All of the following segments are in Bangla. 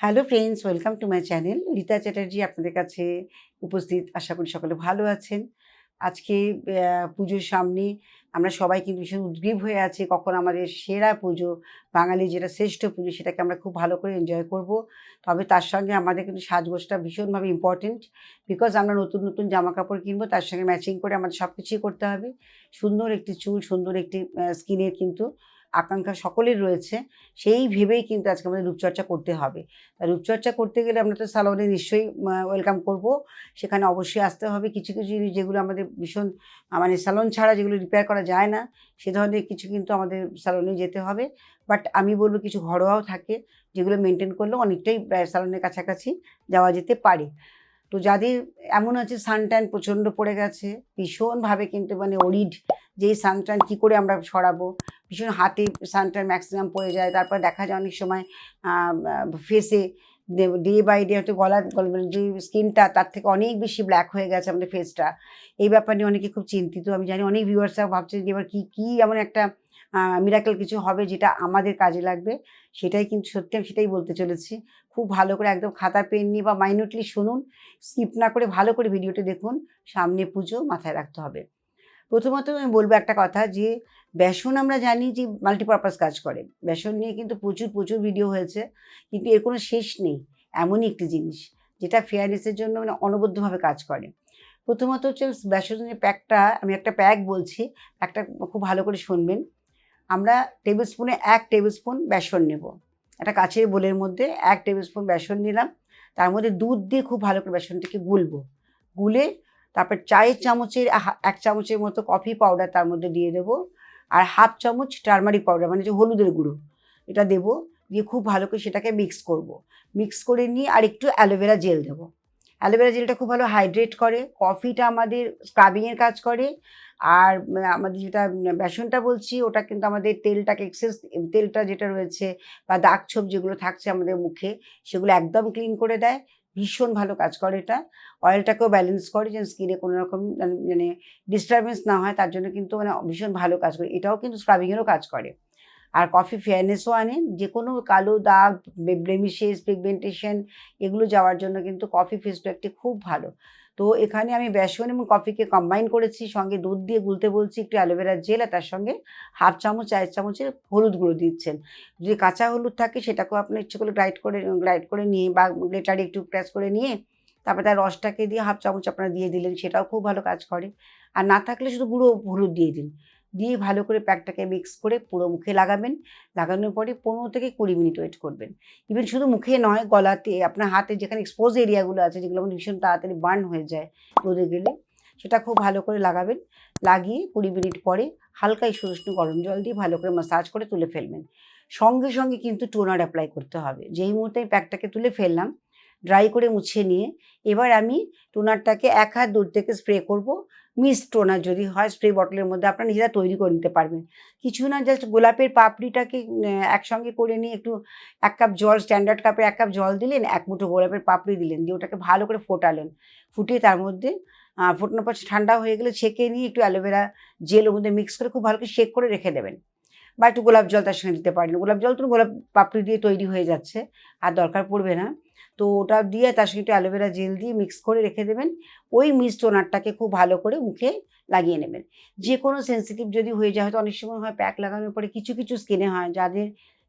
Hello friends welcome to my channel Rita Chatterjee আপনাদের কাছে উপস্থিত। আশা করি সকলে ভালো আছেন। আজকে পুজোর সামনে আমরা সবাই কিন্তু ভীষণ উদ্গ্রীব হয়ে আছি। কখন আমাদের সেরা পুজো বাঙালি যেটা শ্রেষ্ঠ পুজো, সেটাকে আমরা খুব ভালো করে এনজয় করব। তবে তার সঙ্গে আমাদের কিন্তু সাজগোজটা ভীষণভাবে ইম্পর্টেন্ট বিকজ আমরা নতুন নতুন জামা কাপড় কিনবো, তার সঙ্গে ম্যাচিং করে আমাদের সব কিছুই করতে হবে। সুন্দর একটি চুল, সুন্দর একটি স্কিনের কিন্তু আকাঙ্ক্ষা সকলের রয়েছে, সেই ভেবেই কিন্তু আজকে আমাদের রূপচর্চা করতে হবে। রূপচর্চা করতে গেলে আমরা তো সালনে নিশ্চয়ই ওয়েলকাম করব। সেখানে অবশ্যই আসতে হবে। কিছু কিছু জিনিস যেগুলো আমাদের ভীষণ মানে স্যালন ছাড়া যেগুলো রিপেয়ার করা যায় না, সে ধরনের কিছু কিন্তু আমাদের স্যালনে যেতে হবে। বাট আমি বলব কিছু ঘরোয়াও থাকে, যেগুলো মেনটেন করলে অনেকটাই স্যালনের কাছাকাছি যাওয়া যেতে পারে। তো যাদের এমন আছে সানট্যান প্রচণ্ড পড়ে গেছে, ভীষণভাবে কিন্তু মানে অরিড যেই সানট্যান কী করে আমরা সরাবো ভীষণ হাতে সানট্যান ম্যাক্সিমাম পড়ে যায়। তারপর দেখা যায় অনেক সময় ফেসে ডে বাই ডে হয়তো গলার, গল- মানে যে স্কিনটা তার থেকে অনেক বেশি ব্ল্যাক হয়ে গেছে আমাদের ফেসটা এই ব্যাপার নিয়ে অনেকে খুব চিন্তিত। আমি জানি অনেক ভিউয়ার্সরা ভাবছে যে এবার কী কী এমন একটা মিরাকেল কিছু হবে যেটা আমাদের কাজে লাগবে। সেটাই কিন্তু সত্যি আমি সেটাই বলতে চলেছি। খুব ভালো করে একদম খাতা পেন নিয়ে বা মাইনুটলি শুনুন। স্কিপ না করে ভালো করে ভিডিওটা দেখুন। সামনে পুজো মাথায় রাখতে হবে। প্রথমত আমি বলব একটা কথা যে বেসন আমরা জানি যে মাল্টিপারপাস কাজ করে। বেসন নিয়ে কিন্তু প্রচুর প্রচুর ভিডিও হয়েছে, কিন্তু এর কোনো শেষ নেই, এমনই একটি জিনিস, যেটা ফেয়ারনেসের জন্য মানে অনবদ্যভাবে কাজ করে। প্রথমত হচ্ছে বেসনের প্যাকটা, আমি একটা প্যাক বলছি একটা খুব ভালো করে শুনবেন। আমরা টেবিল স্পুনে এক টেবিল স্পুন বেসন নেব। একটা কাছের বোলের মধ্যে এক টেবিল স্পুন বেসন নিলাম, তার মধ্যে দুধ দিয়ে খুব ভালো করে বেসনটাকে গুলবো। গুলে তারপর চায়ের চামচের এক চামচের মতো কফি পাউডার তার মধ্যে দিয়ে দেবো। আর হাফ চামচ টারমারিক পাউডার মানে যে হলুদের গুঁড়ো, এটা দেবো, দিয়ে খুব ভালো করে সেটাকে মিক্স করব। মিক্স করে নিয়ে আর একটু অ্যালোভেরা জেল দেবো অ্যালোভেরা জেলটা খুব ভালো হাইড্রেট করে কফিটা আমাদের স্ক্রাবিংয়ের কাজ করে, আর আমাদের যেটা বেসনটা বলছি, ওটা কিন্তু আমাদের তেলটাকে এক্সেস তেলটা যেটা রয়েছে বা দাগ ছোপ যেগুলো থাকছে আমাদের মুখে, সেগুলো একদম ক্লিন করে দেয় ভীষণ ভালো কাজ করে এটা। অয়েলটাকেও ব্যালেন্স করে যেন স্কিনে কোনো রকম মানে- ডিস্টারবেন্স না হয়, তার জন্য কিন্তু মানে ভীষণ ভালো কাজ করে। এটাও কিন্তু স্ক্রাবিংয়েরও কাজ করে। আর কফি ফেয়ারনেসও আনে। যে কোনো কালো দাগ ব্লেমিশেস পিগমেন্টেশন এগুলো যাওয়ার জন্য কিন্তু কফি ফেস প্যাকটি খুব ভালো। তো এখানে আমি বেসন এবং কফিকে কম্বাইন করেছি, সঙ্গে দুধ দিয়ে গুলতে বলছি, একটু অ্যালোভেরার জেল, আর তার সঙ্গে হাফ চামচ চায়ের চামচের হলুদ গুঁড়ো দিচ্ছেন। যদি কাঁচা হলুদ থাকে, সেটাকেও আপনি ইচ্ছে করলে গ্রাইড করে গ্রাইড করে নিয়ে বা গ্লেটারে একটু প্রেস করে নিয়ে, তারপরে তার রসটাকে দিয়ে হাফ চামচ আপনারা দিয়ে দিলেন, সেটাও খুব ভালো কাজ করে। আর না থাকলে শুধু গুঁড়ো হলুদ দিয়ে দিন। দিয়ে ভালো করে প্যাকটাকে মিক্স করে পুরো মুখে লাগাবেন। লাগানোর পরে পনেরো থেকে কুড়ি মিনিট ওয়েট করবেন। ইভেন শুধু মুখে নয়, গলাতে, আপনার হাতে যেখানে এক্সপোজ এরিয়াগুলো আছে, যেগুলো আমাদের ভীষণ তাড়াতাড়ি বার্ন হয়ে যায় রোদে গেলে, সেটা খুব ভালো করে লাগাবেন। লাগিয়ে কুড়ি মিনিট পরে হালকা একটু উষ্ণ গরম জল দিয়ে ভালো করে মাসাজ করে তুলে ফেলবেন। সঙ্গে সঙ্গে কিন্তু টোনার অ্যাপ্লাই করতে হবে। যেই মুহূর্তে আমি প্যাকটাকে তুলে ফেললাম ড্রাই করে মুছে নিয়ে, এবার আমি টোনারটাকে এক হাত দূর থেকে স্প্রে করব। মিস্ট টোনার যদি হয় স্প্রে বটলের মধ্যে, আপনারা নিজেরা তৈরি করে নিতে পারবেন। কিছু না জাস্ট গোলাপের পাপড়িটাকে একসঙ্গে করে নিয়ে একটু এক কাপ জল স্ট্যান্ডার্ড কাপে এক কাপ জল দিলেন, এক মুঠো গোলাপের পাপড়ি দিলেন, দিয়ে ওটাকে ভালো করে ফোটালেন। ফুটিয়ে তার মধ্যে ফোটানোর পর ঠান্ডা হয়ে গেলে ছেঁকে নিয়ে একটু অ্যালোভেরা জেল ওর মধ্যে মিক্স করে খুব ভালো করে শেক করে রেখে দেবেন। বা একটু গোলাপ জল তার সঙ্গে দিতে পারেন। গোলাপ জল তো গোলাপ পাপড়ি দিয়ে তৈরি হয়ে যাচ্ছে, আর দরকার পড়বে না। তো ওটা দিয়ে তার সঙ্গে একটু অ্যালোভেরা জেল দিয়ে মিক্স করে রেখে দেবেন। ওই মিস টোনারটাকে খুব ভালো করে মুখে লাগিয়ে নেবেন। যে কোনো সেন্সিটিভ যদি হয়ে যায়, হয়তো অনেক সময় হয় প্যাক লাগানোর পরে কিছু কিছু স্কিনে হয়, যাদের,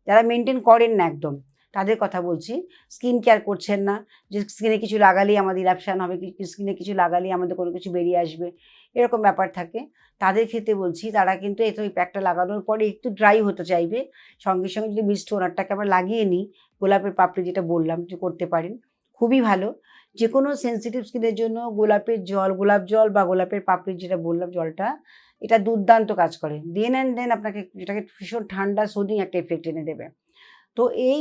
যারা মেনটেন করেন না একদম, তাদের কথা বলছি। স্কিন কেয়ার করছেন না, যে স্কিনে কিছু লাগালেই আমাদের ইরাপশান হবে স্কিনে কিছু লাগালেই আমাদের কোনো কিছু বেরিয়ে আসবে, এরকম ব্যাপার থাকে। তাদের ক্ষেত্রে বলছি, তারা কিন্তু এই তো ওই প্যাকটা লাগানোর পরে একটু ড্রাই হতে চাইবে। সঙ্গে সঙ্গে যদি মিস ওনারটাকে আমরা লাগিয়ে নিই, গোলাপের পাপড়ি যেটা বললাম যে করতে পারেন, খুবই ভালো। যে কোনো সেন্সিটিভ স্কিনের জন্য গোলাপের জল, গোলাপ জল বা গোলাপের পাপড়ি যেটা বললাম জলটা, এটা দুর্দান্ত কাজ করে। দেন অ্যান্ড দেন আপনাকে এটাকে ভীষণ ঠান্ডা সুদিং একটা এফেক্ট এনে দেবে। তো এই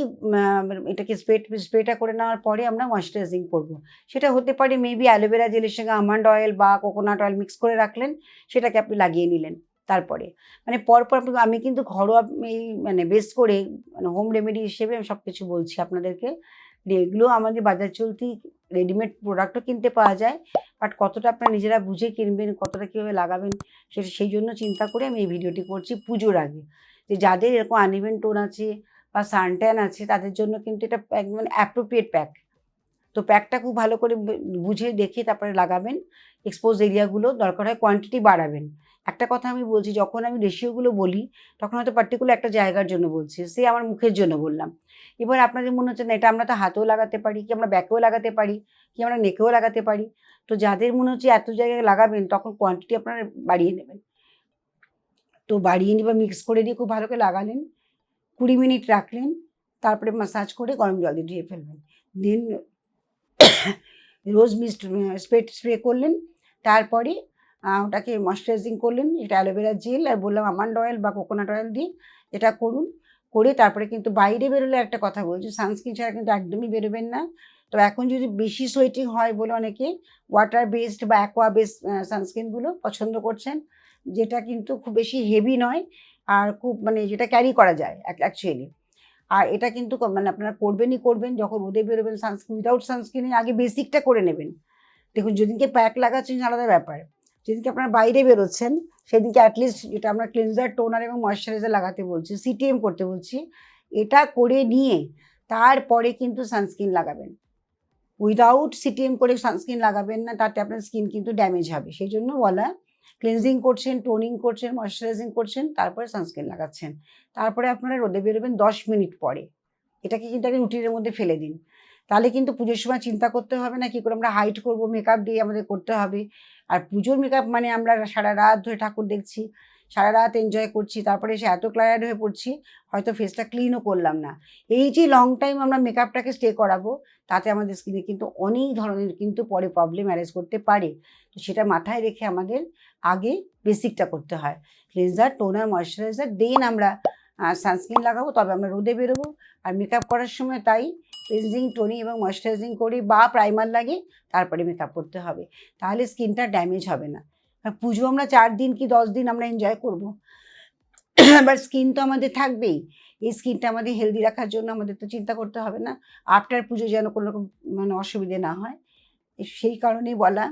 এটাকে স্প্রে স্প্রেটা করে নেওয়ার পরে আমরা ময়শ্চারাইজিং করব। সেটা হতে পারে মেবি অ্যালোভেরা জেলের সঙ্গে আমন্ড অয়েল বা কোকোনাট অয়েল মিক্স করে রাখলেন, সেটাকে আপনি লাগিয়ে নিলেন তারপরে। মানে পরপর আপনি, আমি কিন্তু ঘরোয়া, এই মানে বেস করে মানে হোম রেমেডি হিসেবে আমি সব কিছু বলছি আপনাদেরকে। এগুলো আমাদের বাজার চলতি রেডিমেড প্রোডাক্টও কিনতে পাওয়া যায়। বাট কতটা আপনারা নিজেরা বুঝে কিনবেন, কতটা কীভাবে লাগাবেন, সেটা সেই জন্য চিন্তা করে আমি এই ভিডিওটি করছি পুজোর আগে। যে যাদের এরকম আনইভেন টোন আছে বা সানট্যান আছে, তাদের জন্য কিন্তু এটা একদম অ্যাপ্রোপ্রিয়েট প্যাক তো প্যাকটা খুব ভালো করে বুঝে দেখে তারপরে লাগাবেন। এক্সপোজ এরিয়াগুলো দরকার হয় কোয়ান্টিটি বাড়াবেন। একটা কথা আমি বলছি, যখন আমি রেশিওগুলো বলি, তখন হয়তো পার্টিকুলার একটা জায়গার জন্য বলছি। সে আমার মুখের জন্য বললাম। এবার আপনাদের মনে হচ্ছে না, এটা আমরা তো হাতেও লাগাতে পারি, কি আমরা ব্যাকেও লাগাতে পারি, কি আমরা নেকেও লাগাতে পারি? তো যাদের মনে হচ্ছে এত জায়গায় লাগাবেন, তখন কোয়ান্টিটি আপনারা বাড়িয়ে নেবেন। তো বাড়িয়ে নিয়ে বা মিক্স করে দিয়ে খুব ভালো করে লাগালেন, কুড়ি মিনিট রাখলেন, তারপরে মাসাজ করে গরম জল দিয়ে ধুয়ে ফেলবেন। Then rose mist spray spray করলেন, তারপরে ওটাকে ময়শ্চারাইজিং করলেন, এটা অ্যালোভেরা জেল আর বললাম আমন্ড অয়েল বা কোকোনাট অয়েল দিয়ে এটা করুন। করে তারপরে কিন্তু বাইরে বেরোলে একটা কথা বলছি সানস্ক্রিন ছাড়া কিন্তু একদমই বেরোবেন না। তো এখন যদি বেশি সোয়েটিং হয় বলে অনেকে ওয়াটার বেসড বা অ্যাকোয়া বেসড সানস্ক্রিনগুলো পছন্দ করছেন, যেটা কিন্তু খুব বেশি হেভি নয় আর খুব মানে যেটা ক্যারি করা যায় অ্যাকচুয়ালি আর এটা কিন্তু মানে আপনারা করবেনই করবেন, যখন রোদে বেরোবেন সানস্ক্রিন উইদাউট সানস্ক্রিনে আগে বেসিকটা করে নেবেন। দেখুন, যেদিনকে প্যাক লাগাচ্ছেন আলাদা ব্যাপার। যেদিনকে আপনারা বাইরে বেরোচ্ছেন সেদিনকে অ্যাটলিস্ট যেটা আমরা ক্লিনজার টোনার এবং ময়শ্চারাইজার লাগাতে বলছি সিটিএম করতে বলছি, এটা করে নিয়ে তারপরে কিন্তু সানস্ক্রিন লাগাবেন। উইদাউট সিটিএম করে সানস্ক্রিন লাগাবেন না, তাতে আপনার স্কিন কিন্তু ড্যামেজ হবে। সেই জন্য বলা ক্লিনজিং করছেন টোনিং করছেন ময়শ্চারাইজিং করছেন, তারপরে সানস্ক্রিন লাগাচ্ছেন। তারপরে আপনারা রোদে বেরোবেন দশ মিনিট পরে। এটাকে কিন্তু একটা রুটিনের মধ্যে ফেলে দিন। তাহলে কিন্তু পুজোর সময় চিন্তা করতে হবে না, কি করে আমরা হাইট করব মেকআপ দিয়ে আমাদের করতে হবে। আর পুজোর মেকআপ মানে আমরা সারা রাত ধরে ঠাকুর দেখছি, সারা রাত এনজয় করছি, তারপরে এসে এত ক্লায়ার্ড হয়ে পড়ছি, হয়তো ফেসটা ক্লিনও করলাম না। এই যে লং টাইম আমরা মেকআপটাকে স্টে করাবো, তাতে আমাদের স্কিনে কিন্তু অনেক ধরনের কিন্তু পরে প্রবলেম অ্যারেজ করতে পারে। তো সেটা মাথায় রেখে আমাদের আগে বেসিকটা করতে হয়। ক্লিনজার টোনার ময়শ্চারাইজার দেন আমরা সানস্ক্রিন লাগাবো, তবে আমরা রোদে বেরোবো। আর মেকআপ করার সময় তাই ক্লিনজিং টোনিং এবং ময়শ্চারাইজিং করি বা প্রাইমার লাগে তারপরে মেকআপ করতে হবে। তাহলে স্কিনটা ড্যামেজ হবে না। পুজো আমরা চার দিন কি দশ দিন আমরা এনজয় করব? বাট স্কিন তো আমাদের থাকবেই। এই স্কিনটা আমাদের হেলদি রাখার জন্য আমাদের তো চিন্তা করতে হবে না। আফটার পুজো যেন কোনো রকম মানে অসুবিধে না হয়। সেই কারণেই বলা।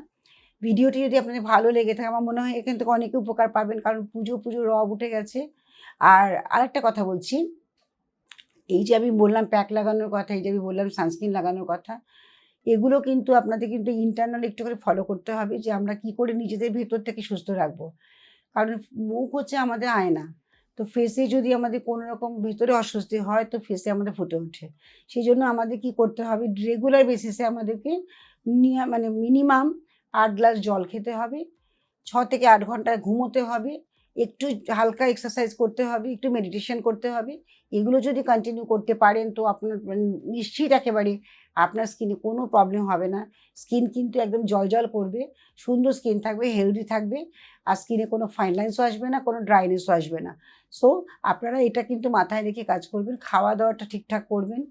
ভিডিওটি যদি আপনাদের ভালো লেগে থাকে, আমার মনে হয় এখান থেকে অনেকে উপকার পাবেন। কারণ পুজো পুজো রব উঠে গেছে। আর আরেকটা কথা বলছি। এই যে আমি বললাম প্যাক লাগানোর কথা, এই যে আমি বললাম সানস্ক্রিন লাগানোর কথা, এগুলো কিন্তু আপনাদের কিন্তু ইন্টারনাল একটু করে ফলো করতে হবে যে আমরা কি করে নিজেদের ভেতর থেকে সুস্থ রাখব। কারণ মুখ হচ্ছে আমাদের আয়না, তো ফেসে যদি আমাদের কোনো রকম ভিতরে অস্বস্তি হয়, তো ফেসে আমাদের ফুটে ওঠে। সেই জন্য আমাদের কি করতে হবে রেগুলার বেসিসে আমাদেরকে মানে মিনিমাম আট গ্লাস জল খেতে হবে, ছ থেকে আট ঘণ্টা ঘুমোতে হবে একটু হালকা এক্সারসাইজ করতে হবে, একটু মেডিটেশন করতে হবে। এগুলো যদি কন্টিনিউ করতে পারেন তো আপনার নিশ্চিত একেবারে আপনার স্কিনে কোনো প্রবলেম হবে না। স্কিন কিন্তু একদম জল জল করবে, সুন্দর স্কিন থাকবে হেলদি থাকবে, আর স্কিনে কোনো ফাইন লাইন্সও আসবে না, কোনো ড্রাইনেসও আসবে না। সো আপনারা এটা কিন্তু মাথায় রেখে কাজ করবেন, খাওয়া দাওয়াটা ঠিকঠাক করবেন,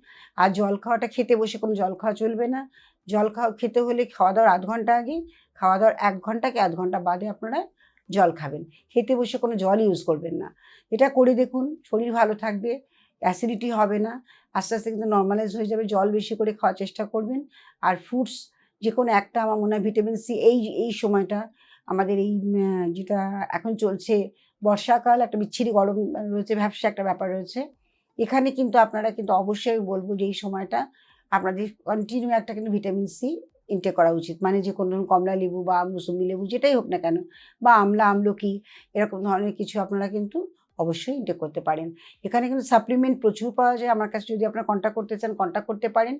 আর জল খাওয়াটা খেতে বসে কোনো জল খাওয়া চলবে না। জল খাওয়া, খেতে হলে খাওয়া দাওয়ার আধ ঘণ্টা আগে, খাওয়া দাওয়ার এক ঘণ্টা কি আধ ঘণ্টা বাদে আপনারা জল খাবেন। খেতে বসে কোনো জল ইউজ করবেন না। এটা করে দেখুন, শরীর ভালো থাকবে অ্যাসিডিটি হবে না, আস্তে আস্তে কিন্তু নর্মালাইজ হয়ে যাবে, জল বেশি করে খাওয়ার চেষ্টা করবেন। আর ফ্রুটস যে কোনো একটা আমার মনে হয় ভিটামিন সি এই এই সময়টা আমাদের এই যেটা এখন চলছে, বর্ষাকাল, একটা বিচ্ছিরি গরম রয়েছে ভ্যাবসা একটা ব্যাপার রয়েছে। এখানে কিন্তু আপনারা কিন্তু অবশ্যই বলব যে এই সময়টা আপনাদের কন্টিনিউ একটা কিন্তু ভিটামিন সি ইনটেক করা উচিত। মানে যে কোনো কমলা লেবু বা মুসুম্বি লেবু যেটাই হোক না কেন বা আমলা, আমলকি এরকম ধরনের কিছু আপনারা কিন্তু অবশ্যই ইনটেক করতে পারেন। এখানে কিন্তু সাপ্লিমেন্ট প্রচুর পাওয়া যায়। আমার কাছে যদি আপনারা কন্ট্যাক্ট করতে চান কন্ট্যাক্ট করতে পারেন।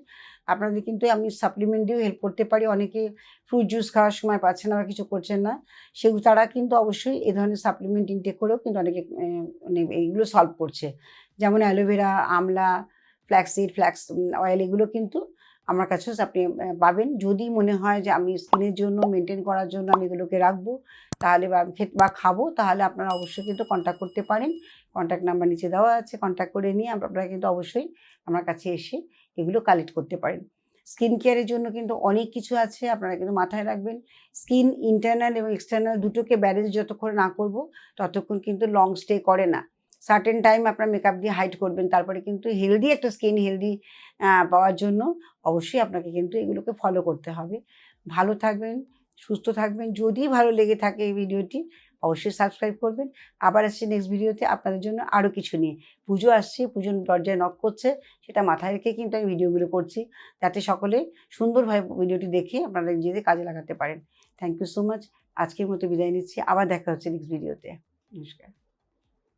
আপনাদের কিন্তু আমি সাপ্লিমেন্ট দিয়েও হেল্প করতে পারি। অনেকে ফ্রুট জুস খাওয়ার সময় পাচ্ছে না বা কিছু করছেন না। সেগুলো তারা কিন্তু অবশ্যই এ ধরনের সাপ্লিমেন্ট ইনটেক করেও কিন্তু অনেকে মানে এইগুলো সলভ করছে। যেমন অ্যালোভেরা, আমলা ফ্ল্যাক্সিড ফ্ল্যাক্স অয়েল এগুলো কিন্তু আমার কাছেও আপনি পাবেন। যদি মনে হয় যে আমি স্কিনের জন্য মেনটেন করার জন্য আমি এগুলোকে রাখব, তাহলে বা বা খাব, তাহলে আপনারা অবশ্যই কিন্তু কন্ট্যাক্ট করতে পারেন। কন্ট্যাক্ট নাম্বার নিচে দেওয়া আছে কন্ট্যাক্ট করে নিয়ে আপনারা কিন্তু অবশ্যই আমার কাছে এসে এগুলো কালেক্ট করতে পারেন। স্কিন কেয়ারের জন্য কিন্তু অনেক কিছু আছে, আপনারা কিন্তু মাথায় রাখবেন। স্কিন ইন্টারনাল এবং এক্সটার্নাল দুটোকে ব্যালেন্স যতক্ষণ না করব, ততক্ষণ কিন্তু লং স্টে করে না। সার্টেন টাইম আপনার মেকআপ দিয়ে হাইড করবেন, তারপরে কিন্তু হেলদি একটা স্কিন হেলদি পাওয়ার জন্য অবশ্যই আপনাকে কিন্তু এগুলোকে ফলো করতে হবে। ভালো থাকবেন, সুস্থ থাকবেন, যদি ভালো লেগে থাকে এই ভিডিওটি অবশ্যই সাবস্ক্রাইব করবেন। আবার আসছি নেক্সট ভিডিওতে আপনাদের জন্য আরও কিছু নিয়ে। পুজো আসছে, পুজোর দরজায় নক করছে, সেটা মাথায় রেখে কিন্তু আমি ভিডিওগুলো করছি, যাতে সকলে সুন্দরভাবে ভিডিওটি দেখে আপনারা নিজেদের কাজে লাগাতে পারেন। থ্যাংক ইউ সো মাচ আজকের মতো বিদায় নিচ্ছি। আবার দেখা হচ্ছে নেক্সট ভিডিওতে নমস্কার।